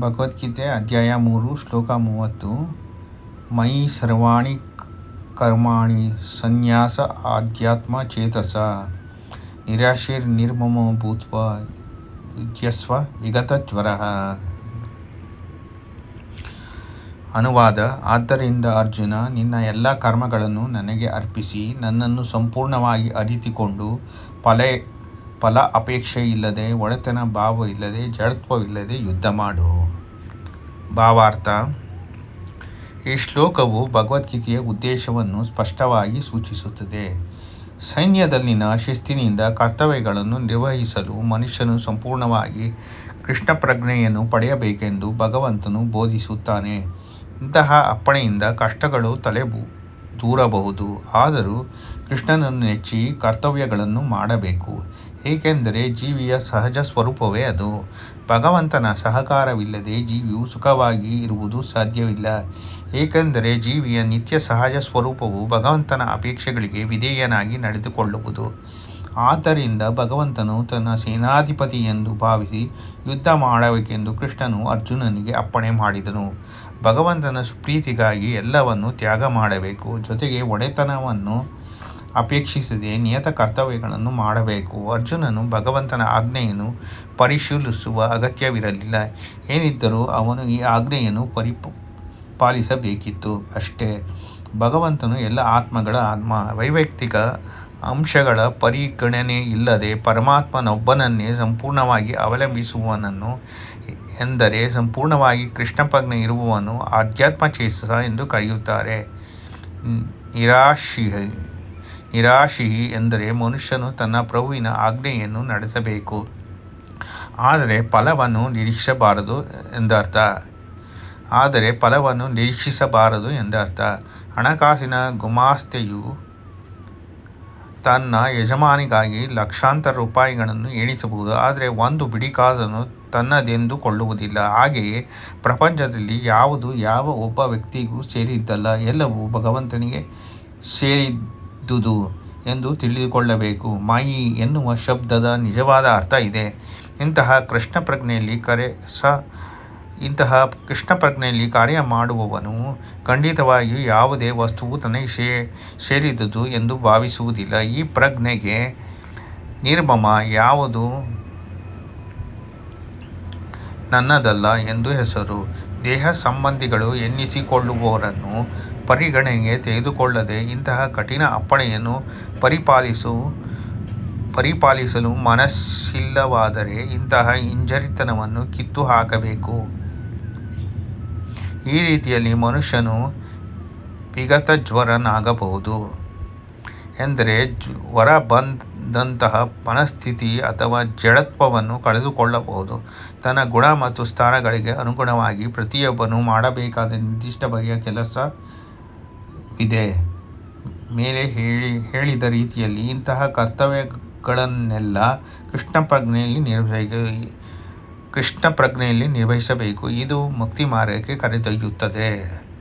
ಭಗವದ್ಗೀತೆ ಅಧ್ಯಾಯ ಮೂರು, ಶ್ಲೋಕ ಮೂವತ್ತು. ಮೈ ಸರ್ವಾಣಿ ಕರ್ಮಾಣಿ ಸನ್ಯಾಸ ಆಧ್ಯಾತ್ಮ ಚೇತಸ. ನಿರಾಶಿರ್ ನಿರ್ಮಮೋ ಭೂತ್ವ ವಿಗತ ಜ್ವರ. ಅನುವಾದ, ಆದ್ದರಿಂದ ಅರ್ಜುನ, ನಿನ್ನ ಎಲ್ಲ ಕರ್ಮಗಳನ್ನು ನನಗೆ ಅರ್ಪಿಸಿ, ನನ್ನನ್ನು ಸಂಪೂರ್ಣವಾಗಿ ಅರಿತಿಕೊಂಡು, ಫಲ ಫಲ ಅಪೇಕ್ಷೆ ಇಲ್ಲದೆ, ಒಡೆತನ ಭಾವ ಇಲ್ಲದೆ ಜಡತ್ವವಿಲ್ಲದೆ ಯುದ್ಧ ಮಾಡು. ಭಾವಾರ್ಥ. ಈ ಶ್ಲೋಕವು ಭಗವದ್ಗೀತೆಯ ಉದ್ದೇಶವನ್ನು ಸ್ಪಷ್ಟವಾಗಿ ಸೂಚಿಸುತ್ತದೆ. ಸೈನ್ಯದಲ್ಲಿನ ಶಿಸ್ತಿನಿಂದ ಕರ್ತವ್ಯಗಳನ್ನು ನಿರ್ವಹಿಸಲು ಮನುಷ್ಯನು ಸಂಪೂರ್ಣವಾಗಿ ಕೃಷ್ಣ ಪ್ರಜ್ಞೆಯನ್ನು ಪಡೆಯಬೇಕೆಂದು ಭಗವಂತನು ಬೋಧಿಸುತ್ತಾನೆ. ಇಂತಹ ಅಪ್ಪಣೆಯಿಂದ ಕಷ್ಟಗಳು ತಲೆ ದೂರಬಹುದು. ಆದರೂ ಕೃಷ್ಣನನ್ನು ನೆಚ್ಚಿ ಕರ್ತವ್ಯಗಳನ್ನು ಮಾಡಬೇಕು. ಏಕೆಂದರೆ ಜೀವಿಯ ಸಹಜ ಸ್ವರೂಪವೇ ಅದು. ಭಗವಂತನ ಸಹಕಾರವಿಲ್ಲದೆ ಜೀವಿಯು ಸುಖವಾಗಿ ಇರುವುದು ಸಾಧ್ಯವಿಲ್ಲ. ಏಕೆಂದರೆ ಜೀವಿಯ ನಿತ್ಯ ಸಹಜ ಸ್ವರೂಪವು ಭಗವಂತನ ಅಪೇಕ್ಷೆಗಳಿಗೆ ವಿಧೇಯನಾಗಿ ನಡೆದುಕೊಳ್ಳುವುದು. ಆದ್ದರಿಂದ ಭಗವಂತನು ತನ್ನ ಸೇನಾಧಿಪತಿ ಎಂದು ಭಾವಿಸಿ ಯುದ್ಧ ಮಾಡಬೇಕೆಂದು ಕೃಷ್ಣನು ಅರ್ಜುನನಿಗೆ ಅಪ್ಪಣೆ ಮಾಡಿದನು. ಭಗವಂತನ ಸುಪ್ರೀತಿಗಾಗಿ ಎಲ್ಲವನ್ನು ತ್ಯಾಗ ಮಾಡಬೇಕು. ಜೊತೆಗೆ ಒಡೆತನವನ್ನು ಅಪೇಕ್ಷಿಸದೆ ನಿಯತ ಕರ್ತವ್ಯಗಳನ್ನು ಮಾಡಬೇಕು. ಅರ್ಜುನನು ಭಗವಂತನ ಆಜ್ಞೆಯನ್ನು ಪರಿಶೀಲಿಸುವ ಅಗತ್ಯವಿರಲಿಲ್ಲ. ಏನಿದ್ದರೂ ಅವನು ಈ ಆಜ್ಞೆಯನ್ನು ಪರಿಪಾಲಿಸಬೇಕಿತ್ತು ಅಷ್ಟೇ. ಭಗವಂತನು ಎಲ್ಲ ಆತ್ಮಗಳ ಆತ್ಮ, ವೈಯಕ್ತಿಕ ಅಂಶಗಳ ಪರಿಗಣನೆ ಇಲ್ಲದೆ ಪರಮಾತ್ಮನೊಬ್ಬನನ್ನೇ ಸಂಪೂರ್ಣವಾಗಿ ಅವಲಂಬಿಸುವವನನ್ನು ಎಂದರೆ ಸಂಪೂರ್ಣವಾಗಿ ಕೃಷ್ಣ ಪ್ರಜ್ಞೆ ಇರುವವನು ಆಧ್ಯಾತ್ಮ ಚೇತಸ ಎಂದು ಕರೆಯುತ್ತಾರೆ. ನಿರಾಶಿ ನಿರಾಶಿ ಎಂದರೆ ಮನುಷ್ಯನು ತನ್ನ ಪ್ರಭುವಿನ ಆಜ್ಞೆಯನ್ನು ನಡೆಸಬೇಕು. ಆದರೆ ಫಲವನ್ನು ನಿರೀಕ್ಷಿಸಬಾರದು ಎಂದರ್ಥ. ಆದರೆ ಫಲವನ್ನು ನಿರೀಕ್ಷಿಸಬಾರದು ಎಂದರ್ಥ. ಹಣಕಾಸಿನ ಗುಮಾಸ್ತೆಯು ತನ್ನ ಯಜಮಾನಿಗಾಗಿ ಲಕ್ಷಾಂತರ ರೂಪಾಯಿಗಳನ್ನು ಎಣಿಸಬಹುದು ಆದರೆ ಒಂದು ಬಿಡಿ ಕಾಜನ್ನು ತನ್ನದೆಂದುಕೊಳ್ಳುವುದಿಲ್ಲ ಹಾಗೆಯೇ ಪ್ರಪಂಚದಲ್ಲಿ ಯಾವುದು ಯಾವ ಒಬ್ಬ ವ್ಯಕ್ತಿಗೂ ಸೇರಿದ್ದಲ್ಲ, ಎಲ್ಲವೂ ಭಗವಂತನಿಗೆ ಸೇರಿದ್ದುದು ಎಂದು ತಿಳಿದುಕೊಳ್ಳಬೇಕು. ಮಾಯಿ ಎನ್ನುವ ಶಬ್ದದ ನಿಜವಾದ ಅರ್ಥ ಇದೆ. ಇಂತಹ ಕೃಷ್ಣ ಪ್ರಜ್ಞೆಯಲ್ಲಿ ಕರೆ ಸ ಇಂತಹ ಕೃಷ್ಣ ಪ್ರಜ್ಞೆಯಲ್ಲಿ ಕಾರ್ಯ ಮಾಡುವವನು ಖಂಡಿತವಾಗಿಯೂ ಯಾವುದೇ ವಸ್ತುವು ತನಗೆ ಶೇ, ಸೇರಿದುದು ಎಂದು ಭಾವಿಸುವುದಿಲ್ಲ. ಈ ಪ್ರಜ್ಞೆಗೆ ನಿರ್ಮಮ ಯಾವುದು? ನನ್ನದಲ್ಲ ಎಂದು ಹೆಸರು. ದೇಹ ಸಂಬಂಧಿಗಳು ಎನ್ನಿಸಿಕೊಳ್ಳುವವರನ್ನು ಪರಿಗಣನೆಗೆ ತೆಗೆದುಕೊಳ್ಳದೆ ಇಂತಹ ಕಠಿಣ ಅಪ್ಪಣೆಯನ್ನು ಪರಿಪಾಲಿಸು, ಪರಿಪಾಲಿಸಲು ಮನಸ್ಸಿಲ್ಲವಾದರೆ ಇಂತಹ ಹಿಂಜರಿತನವನ್ನು ಕಿತ್ತು ಹಾಕಬೇಕು ಈ ರೀತಿಯಲ್ಲಿ ಮನುಷ್ಯನು ವಿಗತ ಜ್ವರನಾಗಬಹುದು ಎಂದರೆ ಜ್ವರ ಬಂದಂತಹ ಮನಸ್ಥಿತಿ ಅಥವಾ ಜಡತ್ವವನ್ನು ಕಳೆದುಕೊಳ್ಳಬಹುದು. ತನ್ನ ಗುಣ ಮತ್ತು ಸ್ಥಾನಗಳಿಗೆ ಅನುಗುಣವಾಗಿ ಪ್ರತಿಯೊಬ್ಬನು ಮಾಡಬೇಕಾದ ನಿರ್ದಿಷ್ಟ ಬಗೆಯ ಇದೆ ಮೇಲೆ ಹೇಳಿ, ಹೇಳಿದ ರೀತಿಯಲ್ಲಿ ಇಂತಹ ಕರ್ತವ್ಯಗಳನ್ನೆಲ್ಲ ಕೃಷ್ಣ ಪ್ರಜ್ಞೆಯಲ್ಲಿ ನಿರ್ವಹಿ ಕೃಷ್ಣ ಪ್ರಜ್ಞೆಯಲ್ಲಿ ನಿರ್ವಹಿಸಬೇಕು. ಇದು ಮುಕ್ತಿ ಮಾರ್ಗಕ್ಕೆ ಕರೆದೊಯ್ಯುತ್ತದೆ.